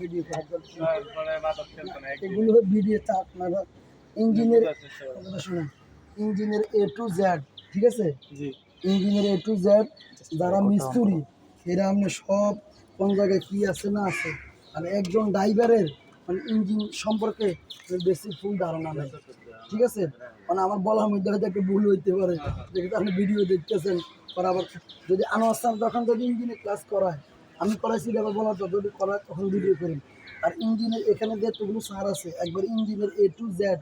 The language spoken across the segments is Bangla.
ভিডিও এগুলো আপনারা ইঞ্জিনের এ টু জেড ঠিক আছে? ইঞ্জিনের এ টু জেড যারা মিস্ত্রি এরা সব কোন জায়গায় কি আছে না আছে। আর একজন ড্রাইভারের মানে ইঞ্জিন সম্পর্কে বেশি ফুল ধারণা নেই ঠিক আছে? মানে আমার বলার মধ্যে হয়তো একটা ভুল হইতে পারে। যেহেতু আপনি ভিডিও দেখতেছেন পরে আবার যদি আনোয়ার যখন যদি ইঞ্জিনের ক্লাস করায় আমি করাইছি আবার বলা তো যদি করায় তখন ভিডিও করি। আর ইঞ্জিনের এখানে যতগুলো সার আছে একবার ইঞ্জিনের এ টু জেড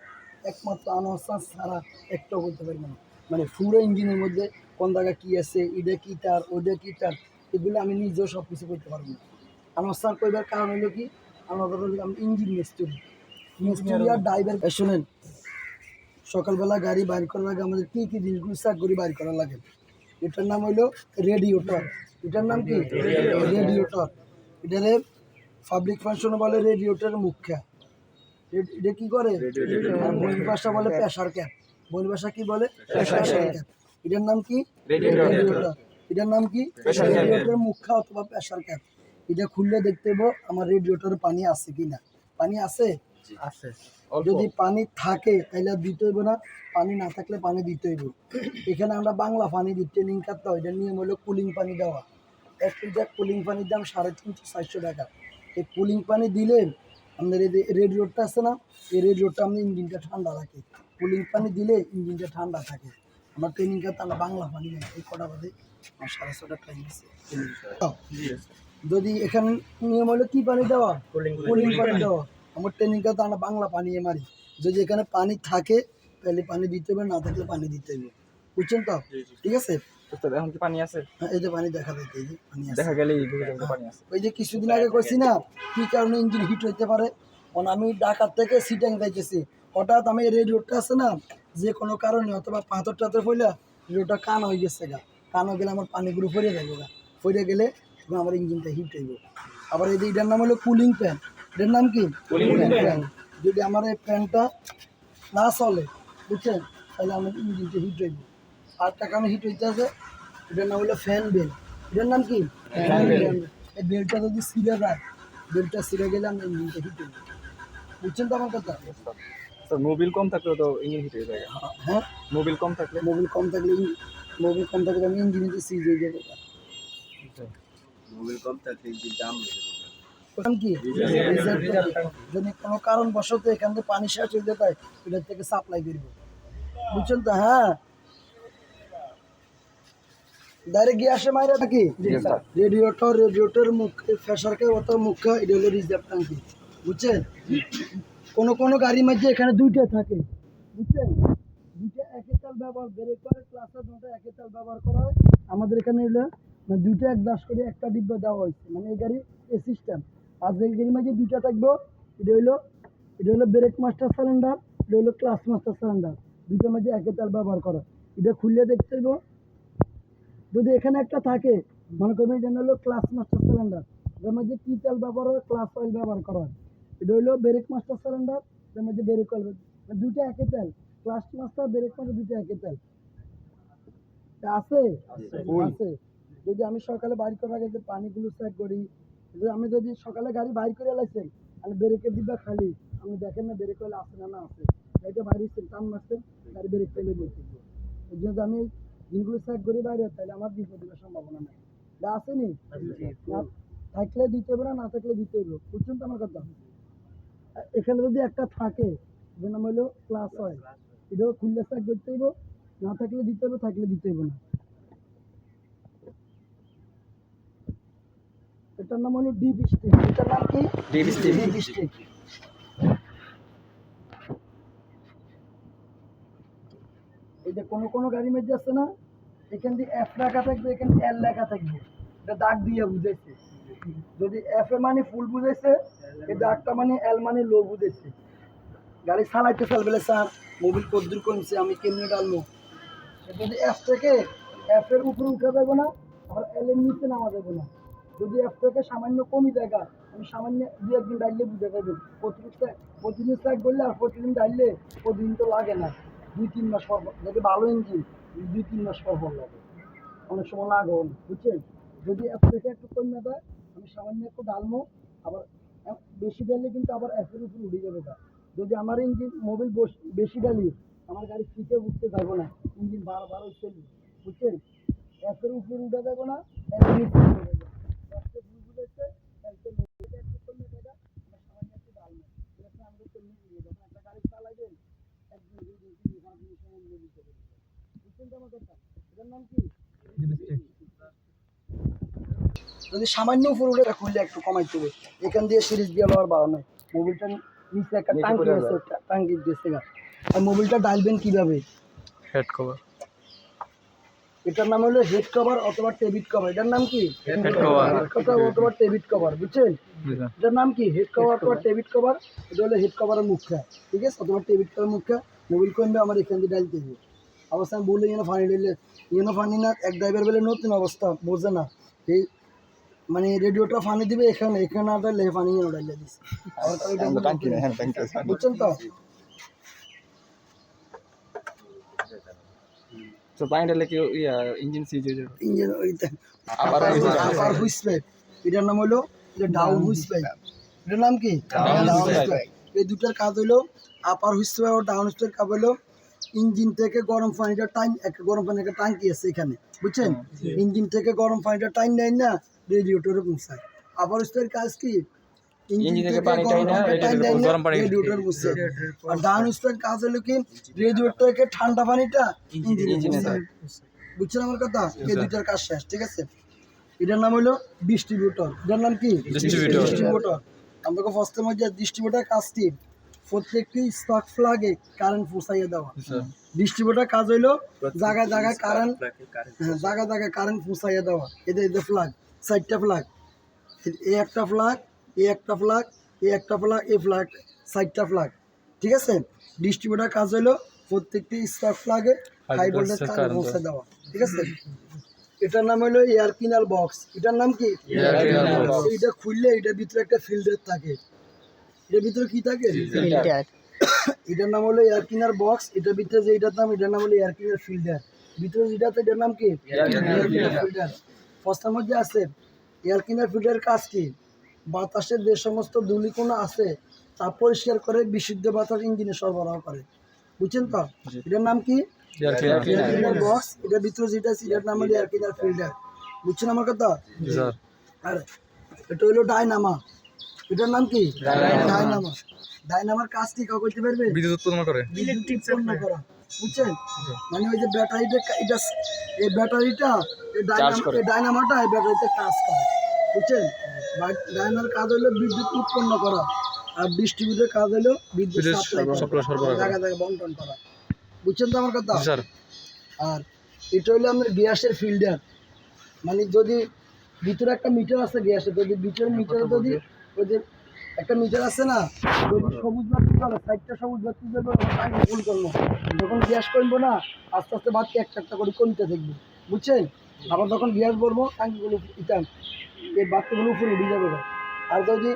একমাত্র আনোয়ার ছাড়া একটাও করতে পারবে না। মানে পুরো ইঞ্জিনের মধ্যে কোন জায়গায় কী আছে এটা কী তার ওইটা কী তার এগুলো আমি নিজেও সব কিছু করতে পারব না। আমার স্যার কইবার কারণ হলো কি আমাদের হলো আমি ইঞ্জিন মিস্ত্রি মিস্ত্রি আর ড্রাইভার শোনেন সকালবেলা গাড়ি বাইর করার আগে আমাদের কী কী জিনিসগুলো স্যার করে বাইর করা লাগে? এটার নাম হইল রেডিওটর এটার নাম কি? রেডিওটর এটারে পাবলিক ফাংশন বলে রেডিওটার মুখ্যা। এটা কি করে? আর বই ভাষা বলে প্রেশার ক্যাপ বই ভাষা কি বলে? প্রেশার ক্যাপ এটার নাম কি? রেডিওটর এটার নাম কি? রেডিওটার মুখ্যা অথবা প্রেশার ক্যাপ এটা খুললে দেখতে পাবো আমার রেডিওটার পানি আছে কিনা। পানি আছে? আছে। যদি পানি থাকে তাহলে দিতে হইব না। পানি না থাকলে পানি দিতে হইব। এখানে আমরা বাংলা পানি দিই ট্রেনিং কাটতে হয়। এটার নিয়ম হলো কুলিং পানি দেওয়া। এক লিটার কুলিং পানির দাম সাড়ে তিনশো চারশো টাকা। এই কুলিং পানি দিলে আমাদের এই রেড রোডটা আছে না এই রেড রোডটা আমাদের ইঞ্জিনটা ঠান্ডা রাখে। কুলিং পানি দিলে ইঞ্জিনটা ঠান্ডা থাকে। আমার ট্রেনিং কাটতে আমরা বাংলা পানি নেই এই কটা বাদে আমার সাড়ে ছটা টাইম আছে। যদি এখানে নিয়ম হলো কি পানি দেওয়া? কুলিং পানি দেওয়া। আমার ট্রেনিংটা তো আমরা বাংলা পানি মারি যদি এখানে পানি থাকে তাহলে পানি দিতে হবে না থাকলে পানি দিতে হবে। বুঝছেন তো? ঠিক আছে? এখন কি পানি আছে? হ্যাঁ, এই যে পানি দেখা যাচ্ছে এই যে পানি আছে। দেখা বুঝে পানি আছে। ওই যে কিছুদিন আগে কইছি না কি কারণে ইঞ্জিন হিট হইতে পারে? কারণ আমি ঢাকার থেকে সিটাং যাইতেছি। হঠাৎ আমি এই রেডিওটা আছে না যে কোনো কারণে অথবা পাথর টাথর পড়লে রেডিওটা কান হয়ে গেছে গা। কান হয়ে গেলে আমার পানিগুলো ফরিয়ে যাবে গা। ফরিয়ে গেলে আমার ইঞ্জিনটা হিট হইব। আবার এই যে এটার নাম হলো কুলিং ফ্যান এটার নাম কি? ফ্যান যদি আমার এই ফ্যানটা না চলে বুঝছেন? তাহলে আমার ইঞ্জিনটা হিট হইব আর টাকা আমি হিট হইতে আছে এটার নাম হলো ফ্যান বেল এটার নাম কি? এই বেলটা যদি ছিঁড়ে যায় বেলটা ছিঁড়ে গেলে আমরা ইঞ্জিনটা হিট হইব বুঝছেন তো আমার কথা? মোবিল কম থাকলে তো ইঞ্জিন হিট হয়ে। যায় হ্যাঁ? মোবিল কম থাকলে? মোবিল কম থাকলে মোবিল কম থাকলে আমি ইঞ্জিনিতে সিজ হয়ে যাবে। মোবিল কম থাকলে ইঞ্জিন জাম হয়ে যাবে। কি। যদি কোনো কারণবশত এখান থেকে পানি শেষ হয়ে যেতে হয় এটার থেকে সাপ্লাই করব বুঝছেন তো? হ্যাঁ? ডাইরেক্ট গিয়ে আসে মাইরা নাকি রেডিওটর রেডিওটর মুখ ফেসারকে অত মুখ্য এটা হলো রিজার্ভ ট্যাঙ্কি বুঝছেন? কোনো কোনো গাড়ির মধ্যে এখানে দুইটা থাকে। বুঝছেন? দুইটা একের তাল ব্যবহার ব্রেক করে ক্লাসের দুটো তাল ব্যবহার করা হয়। আমাদের এখানে হলো মানে দুইটা এক দাস করে একটা ডিব্বা দেওয়া হয়েছে। মানে এই গাড়ি এ সিস্টেম আর যে মধ্যে দুইটা থাকব। এটা হইল এটা হলো ব্রেক মাস্টার সিলিন্ডার এটা হলো ক্লাস মাস্টার সিলিন্ডার দুইটার মাঝে একের তাল ব্যবহার করা। এটা খুললে দেখতে হইব যদি এখানে একটা থাকে মনে করবেন যেন হলো ক্লাস মাস্টার সিলিন্ডার যার মধ্যে কি তেল ব্যবহার হয়? ক্লাস অয়েল ব্যবহার করা হয়। এটা হলো ব্রেক মাস্টার সিলিন্ডার যার মধ্যে ব্রেক অয়েল দুইটা একই তেল। ক্লাস মাস্টার ব্রেক মাস্টার দুইটা একই তেল। আছে? আছে। যদি আমি সকালে বাড়ি করার আগে যে পানিগুলো চেক করি আমি যদি সকালে গাড়ি বাইর করে লাইছেন আমি ব্রেকের দিবা খালি। আমি দেখেন না ব্রেক হলে আছে না না আছে। গাড়িটা বাইরেছেন টান মারছেন গাড়ি ব্রেক ফেলে বলছে এই জন্য আমি জিনিসগুলো চেক করি বাইরে তাহলে আমার বিপদ হওয়ার সম্ভাবনা নাই। যা আসেনি না? থাকলে দিতে হবে না না থাকলে দিতে হবে বুঝছেন তো আমার কথা এখানে যদি একটা থাকে যে নাম হলো ক্লাস হয়। এটাও খুললে চেক করতে হইব। না থাকলে দিতে হবে থাকলে দিতে হবে না। এটার নাম হলো ডিপ স্টিক এটার নাম কি? Deep stick. ডিপ স্টিক এটা কোনো কোনো গাড়ির মধ্যে আছে না এখান দিয়ে এফ লেখা থাকবে এখানে এল লেখা থাকবে। এটা দাগ দিয়ে বুঝাইছে। যদি এফ এ মানে ফুল বুঝাইছে এই দাগটা মানে এল মানে লো বুঝাইছে। গাড়ি চালাইতে চালবেলে স্যার মোবিল কদ্দুর কমছে আমি কেমনে ডালবো? যদি এফ থেকে এফ এর উপরে উঠে যাব না আবার এল এর নিচে নামা যাবে না। যদি এফ থেকে সামান্য কমই দেখা আমি সামান্য দু একদিন ডাইলে বুঝে যাবে প্রতিদিন প্রতিদিন স্যার করলে আর প্রতিদিন ডাইলে প্রতিদিন তো লাগে না। দুই তিন মাস পর। যদি ভালো ইঞ্জিন, দুই তিন মাস পর পর লাগে। অনেক সময় লাগেও না বুঝছেন? যদি এফ থেকে একটু কমে দেয়, আমি সামান্য একটু ডালমো আবার বেশি ডালে কিন্তু আবার একের উপর উঠে যাবে গা। যদি আমার ইঞ্জিন মোবিল বেশি ডালি আমার গাড়ি সিটে উঠতে পারব না, ইঞ্জিন বারবার চলবে, বুঝছেন? একের উপর উঠে যাব না, একের যদি সামান্য উপর উঠে খুললে একটু কমাইতে হবে এখান দিয়ে সিরিজ দিয়ে আর বাড়ানো। মোবিলটা নিচে একটা টাঙ্কি আছে টাঙ্কি দিয়েছে আর মোবিলটা ডালবেন কীভাবে? হেড কভার এটার নাম হলো হেড কভার অথবা টেবিট কভার এটার নাম কি? হেড কভার অথবা টেবিট কভার বুঝছেন? এটার নাম কি? হেড কভার অথবা টেবিট কভার এটা হলো হেড কভারের মুখটা ঠিক আছে? অথবা টেবিট কভার মুখটা। মোবিল কমবে আমার এখান দিয়ে ডালতে হবে। অবস্থা আমি বললে যেন ফানি ডাইলে যেন ফানি না এক ড্রাইভার বেলে নতুন অবস্থা বোঝে না। এই মানে রেডিওটা ফানি দিবে এখানে এখানে ডাইলে ফানি যেন হ্যাঁ আছে বুঝছেন তো? তো পানি কি ইয়া ইঞ্জিন সিজ হয়ে যাবে। ইঞ্জিন ওইটা আবার হুইস পাইপ। আপার হুইস পাইপ এটার নাম হলো এটা ডাউন হুইস পাইপ এটার নাম কি? ডাউন হুইস পাইপ এই দুটার কাজ হলো আপার হুইস পাইপ আর ডাউন হুইস পাইপ কাজ হলো ইঞ্জিন থেকে গরম পানিটা টাইম একটা গরম পানির একটা ট্যাঙ্কি আছে এখানে বুঝছেন? ইঞ্জিন থেকে গরম পানিটা টাইম নেয় না রেডিওটরে পৌঁছায়। আপার হুইস পাইপের কাজ কি? ইঞ্জিন থেকে পানি টাইম না, গরম। পানি- রেডিওটর পৌঁছে আর ডাউন হুইস কাজ হলো কি? রেডিওটর ঠান্ডা পানিটা ইঞ্জিনে বুঝছেন আমার কথা? এই দুইটার কাজ শেষ ঠিক আছে? এটার নাম হলো ডিস্ট্রিবিউটর এটার নাম কি. ডিস্ট্রিবিউটর আমাকে ফার্স্টের মধ্যে ডিস্ট্রিবিউটর কাজ কি প্রত্যেকটি স্টক ফ্লাগে কারেন্ট পৌঁছাইয়ে দেওয়া। ডিস্ট্রিবিউটর কাজ হইল জায়গায় জায়গায় কারেন্ট হ্যাঁ জায়গায় জায়গায় কারেন্ট পৌঁছাইয়ে দেওয়া। এদের এদের ফ্লাগ চারটা ফ্লাগ এই একটা ফ্লাগ এই একটা ফ্লাগ এই একটা ফ্লাগ এই ফ্লাগ চারটা ফ্লাগ ঠিক আছে? ডিস্ট্রিবিউটার কাজ হলো প্রত্যেকটি স্পার্ক ফ্লাগে হাই ভোল্টেজ কারেন্ট পৌঁছে দেওয়া। ঠিক আছে? এটার নাম হলো এয়ার কিনাল বক্স এটার নাম কি. এটা খুললে এটার ভিতরে একটা ফিল্টার থাকে। এটার ভিতরে কি থাকে? এটার নাম হলো এয়ার কিনার বক্স এটার ভিতরে যে এটার নাম এটার নাম হলো এয়ার কিনার ফিল্টার ভিতরে যেটা আছে এটার নাম কি? এয়ার কিনার ফিল্টার ফস্টার মধ্যে আছে এয়ার কিনার ফিল্টারের কাজ কি? বাতাসের যে সমস্ত ধূলিকণা আছে তা পরিষ্কার করে বিশুদ্ধ বাতাস ইঞ্জিনে সরবরাহ করে। বুঝছেন তো? এটার নাম কি? বক্স এটার ভিতরে যেটা আছে এটার নাম হলো এয়ার কিনার ফিল্টার বুঝছেন আমার কথা? আর এটা হলো ডাইনামা এটার নাম কি? ডাইনামা ডাইনামার কাজ কি কাউ করতে পারবে? বিদ্যুৎ উৎপন্ন করে। বিদ্যুৎ উৎপন্ন করা। বুঝছেন? মানে ওই যে ব্যাটারিটা এটা এই ব্যাটারিটা এই ডাইনামাটা এই ব্যাটারিতে কাজ করে। বুঝছেন? ডাইনামার কাজ হলো বিদ্যুৎ উৎপন্ন করা আর ডিস্ট্রিবিউটর কাজ হলো বিদ্যুৎ করা। জায়গা জায়গা বন্টন করা। বুঝছেন তো আমার কথা? স্যার। আর এটা হলো আমাদের গ্যাসের ফিল্টার। মানে যদি ভিতরে একটা মিটার আছে গ্যাসের যদি ভিতরে মিটারে যদি ওই যে একটা মিটার আছে না যদি সবুজ বাতি জ্বলে সাইডটা সবুজ বাতি জ্বলবে টাইম ফুল করব। যখন গ্যাস করব না আস্তে আস্তে বাতি একটা একটা করে কমতে থাকবে। বুঝছেন? আবার যখন গ্যাস ভরবো টাঙ্কিগুলো ইটান এই বাতিগুলো উপরে উঠে যাবে। আর যদি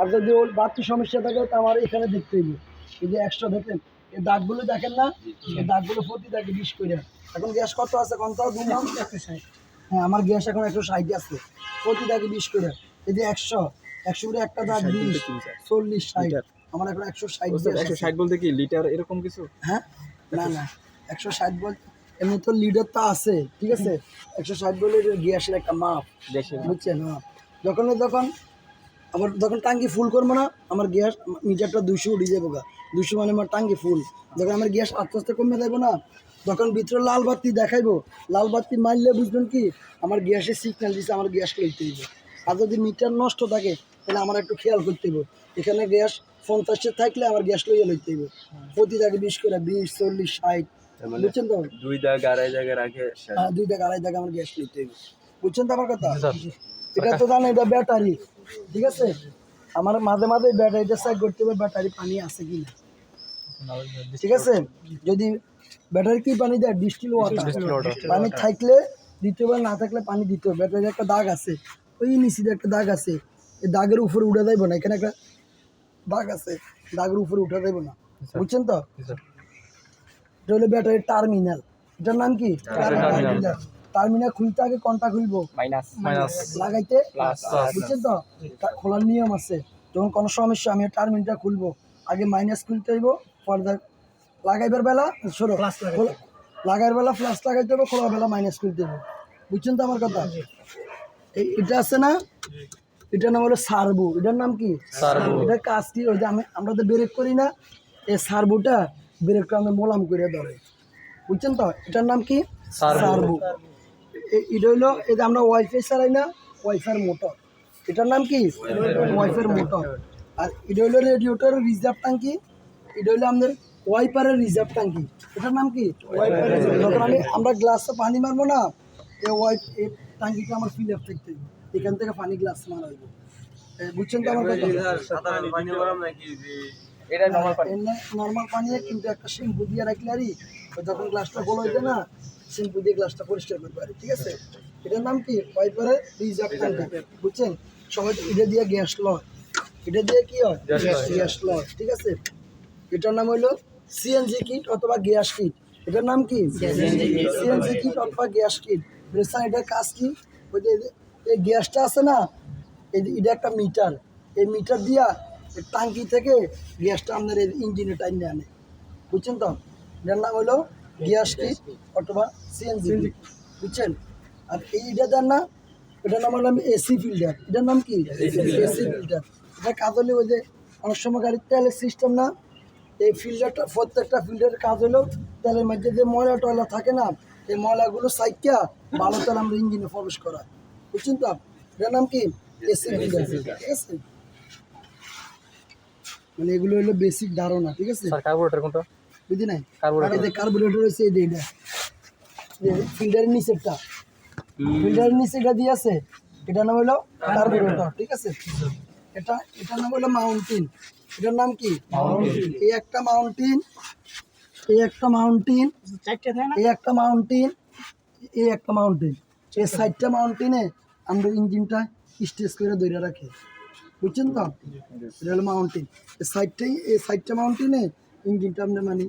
আর যদি ওর বাতি সমস্যা থাকে তো আমার এখানে দেখতে হবে এই যে একশো দেখেন এই দাগগুলো দেখেন না? এই দাগগুলো প্রতি দাগে বিশ করে এখন গ্যাস কত আছে কোন তাও দুই নাম? একশো ষাট। হ্যাঁ আমার গ্যাস এখন একশো ষাট আছে। প্রতি দাগে বিশ করে এই যে একশো একশো করে একটা দাগ বিশ চল্লিশ ষাট। আমার এখন একশো ষাট একশো ষাট বলতে কি লিটার এরকম কিছু? হ্যাঁ? না না। একশো ষাট বলতে এমনি তো লিডার তো আছে ঠিক আছে? একশো ষাট বলে গ্যাসের একটা মাপ বুঝছেন? হ্যাঁ। যখন যখন আমার যখন টাঙ্কি ফুল করব না আমার গ্যাস মিটারটা দুশো উঠে যাব গা। দুশো মানে আমার টাঙ্কি ফুল যখন আমার গ্যাস আস্তে আস্তে কমে যাব না তখন ভিতরে লাল বাতি দেখাইবো। লাল বাতি মারলে বুঝবেন কি আমার গ্যাসের সিগন্যাল দিচ্ছে আমার গ্যাস লইতে হইব। আর যদি মিটার নষ্ট থাকে তাহলে আমার একটু খেয়াল করতে হইব। এখানে গ্যাস পঞ্চাশে থাকলে আমার গ্যাস লইয়া লইতে হইব। প্রতি থাকে বিশ করে বিশ চল্লিশ ষাট। বুঝছেন তো? দুই দাগ আড়াই আগে হ্যাঁ, দুই টাকা আড়াই আমার গ্যাস নিতে হবে। বুঝছেন তো আমার কথা? এটা তো জানো এটা ব্যাটারি। ঠিক আছে? আমার মাঝে মাঝে ব্যাটারিটা চেক করতে হবে ব্যাটারি পানি আছে কি না। ঠিক আছে? যদি ব্যাটারি কি পানি দেয়? Distil water. পানি থাকলে দিতে হবে না থাকলে পানি দিতে হবে। ব্যাটারির একটা দাগ আছে। ওই নিচে একটা দাগ আছে। এই দাগের উপরে উঠে যাইব না এখানে একটা দাগ আছে। দাগের উপরে উঠে যাইব না। বুঝছেন তো? এটা হলো ব্যাটারির টার্মিনাল। এটার নাম কি? টার্মিনাল। টার্মিনাল। খুলতে আগে কোনটা খুলবো? মাইনাস। মাইনাস। লাগাইতে? বুঝছেন তো? খোলার নিয়ম আছে। যখন কোনো সমস্যা আমি টার্মিনটা খুলবো। আগে মাইনাস খুলতে হইব পর্দা লাগাইবার বেলা সরো লাগাইবার বেলা ফ্লাস লাগাইতে হবে খোলার বেলা মাইনাস খুলতে হবে বুঝছেন তো আমার কথা? এই এটা আছে না? এটার নাম হলো সার্বো। এটার নাম কি। এটার কাজ কি ওই যে আমি আমরা তো ব্রেক করি না। এই সার্বোটা ব্রেকটা আমরা মোলাম করে ধরে। বুঝছেন তো? এটার নাম কি? সার্ভো। সার্বো। এটা হইল এই যে আমরা ওয়াইফাই চালাই না ওয়াইফাই মোটর। এটার নাম কি? Wifi motor. আর এটা হইল রেডিওটার রিজার্ভ ট্যাঙ্কি। এটা হইল আমাদের ওয়াইপারের রিজার্ভ ট্যাঙ্কি। এটার নাম কি? যখন আমি আমরা গ্লাসে পানি মারবো না এই ওয়াইপ এই ট্যাঙ্কিটা আমার ফিল আপ থাকতে এখান থেকে পানি গ্লাস মারা হইব বুঝছেন তো আমার কথা? এটা নরমাল পানি। নর্মাল পানি কিন্তু একটা শ্যাম্পু দিয়ে রাখলে আরই ওই যখন গ্লাসটা গোল হইবে না শ্যাম্পু দিয়ে গ্লাসটা পরিষ্কার করতে পারি ঠিক আছে? এটার নাম কি? ওয়াইপারের রিজার্ভ বুঝছেন? সবাই তো এটা দিয়ে গ্যাস লয়। এটা দিয়ে কি হয়? গ্যাস লয়। ঠিক আছে? এটার নাম হইল সিএনজি কিট অথবা গ্যাস কিট এটার নাম কি? সিএনজি কিট অথবা গ্যাস কিট বুঝছেন? এটার কাজ কি? ওই যে এই গ্যাসটা আছে না এই এটা একটা মিটার এই মিটার দিয়া টাঙ্কি থেকে গ্যাসটা আপনার এই ইঞ্জিনে টাইনে আনে। বুঝছেন তো? এটার নাম হলো গ্যাস কিট অথবা সিএনজি বুঝছেন? আর এই এটা দেন না এটার নাম হলো এসি ফিল্টার। এটার নাম কি? AC filter. এটা কাজ হলে ওই যে অনেক সময় গাড়ির তেলের সিস্টেম না এই ফিল্টারটা প্রত্যেকটা ফিল্টারের কাজ হলো তেলের মধ্যে যে ময়লা টয়লা থাকে না এই ময়লাগুলো সাইকিয়া ভালো তেল আমরা ইঞ্জিনে প্রবেশ করা বুঝছেন তো? এটার নাম কি? AC filter. ঠিক আছে মানে এগুলো হলো বেসিক ধারণা ঠিক আছে? স্যার কার্বোরেটর কোনটা? বুঝি নাই? কার্বোরেটর এতে কার্বোরেটর হচ্ছে এই যে এটা। ফিল্টারের নিচেরটা। ফিল্টারের নিচে এটা দিয়ে আছে এটার নাম হলো কার্বোরেটর ঠিক আছে? এটা এটার নাম হলো মাউন্টেন এটার নাম কি? এই একটা মাউন্টেন এই একটা মাউন্টেন এই একটা মাউন্টেন এই একটা মাউন্টেন এই সাইডটা মাউন্টেনে আমরা ইঞ্জিনটা স্টেজ করে ধরে রাখি। বুঝছেন তো? এটা হলো মাউন্টেন এই সাইডটাই এই সাইডটা মাউন্টেনে ইঞ্জিনটা আমরা মানে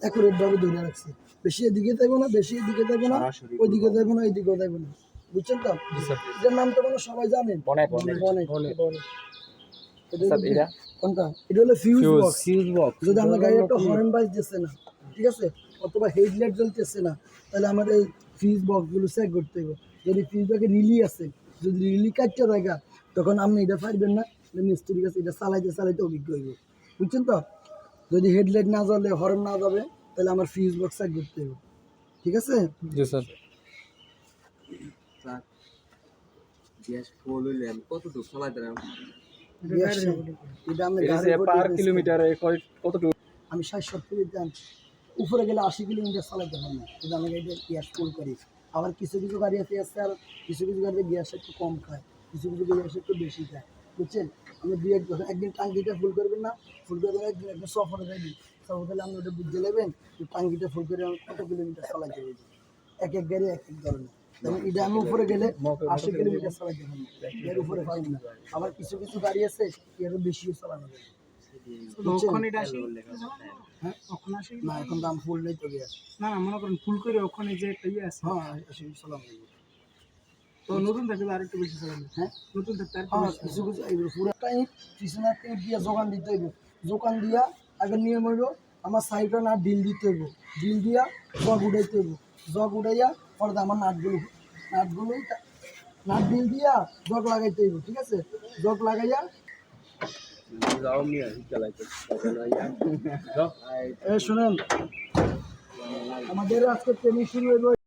অ্যাকুরেটভাবে ধরে রাখছি। বেশি এদিকে যাইবো না বেশি এদিকে যাইবো না ওইদিকে যাইবো না এইদিকেও যাইবো না। বুঝছেন তো? এটার নাম তো মানে সবাই জানেন। কোনটা? এটা হলো ফিউজ বক্স ফিউজ বক্স যদি আমরা গাড়ি একটা হর্ন বাজতেছে না ঠিক আছে? অথবা হেডলাইট জ্বলতেছে না তাহলে আমার এই ফিউজ বক্সগুলো চেক করতে হবে। যদি ফিউজ বক্সে রিলি আছে যদি রিলি কাটতে জায়গা তখন আপনি এটা পারবেন না। মিস্ত্রির কাছে এটা চালাইতে চালাইতে অভিজ্ঞ হইব। বুঝছেন তো? যদি হেডলাইট না জ্বলে হর্ন না যাবে তাহলে আমার ফিউজ বক্স চেক করতে হবে ঠিক আছে? জি স্যার। গ্যাস ফুল হইলে আমি চালাইতে উপর পার depends করে। কিলোমিটারে আমি ষাট সত্তর উপরে গেলে আশি কিলোমিটার চালাতে পারি না। কিন্তু আমি গাড়িতে গ্যাস ফুল করি। আবার কিছু কিছু গাড়ি আছে আছে আর কিছু কিছু গাড়িতে গ্যাস একটু কম খায়। কিছু কিছু গ্যাস একটু বেশি খায় বুঝছেন? আমি দুই এক একদিন টাঙ্কিটা ফুল করবেন না ফুল করবেন একদিন একদিন সফরে যাইবি সফর তাহলে আপনি ওটা বুঝতে নেবেন যে টাঙ্কিটা ফুল করে আমি কত কিলোমিটার চালাতে পারি। এক এক গাড়ি এক এক ধরনের। যেমন এটা আমি উপরে গেলে আশি কিলোমিটার পারি। এর উপরে না। আবার কিছু কিছু গাড়ি আছে এর বেশিও চালানো যায়। হ্যাঁ? না এখন দাম ফুল নেই তো না না মনে করেন ফুল করে ওখানে যে একটা ইয়ে আছে। হ্যাঁ সালাম তো নতুন থাকলে আর বেশি চালাবে হ্যাঁ? নতুন থাকতে আর একটু হ্যাঁ কিছু কিছু এইগুলো পুরো ইট পিছনে ইট দিয়ে যোগান দিতে হইব। যোগান দিয়া আগে নিয়ম হইব আমার সাইডটা না ডিল দিতে হইব। ডিল দিয়া জগ উঠাইতে হইব। জগ উঠাইয়া পরে আমার নাটগুলো নাটগুলো নাট ডিল দিয়া জগ লাগাইতে হইব ঠিক আছে? জগ লাগাইয়া শুনেন। আমাদের আজকে ট্রেনিং শুরু হইব।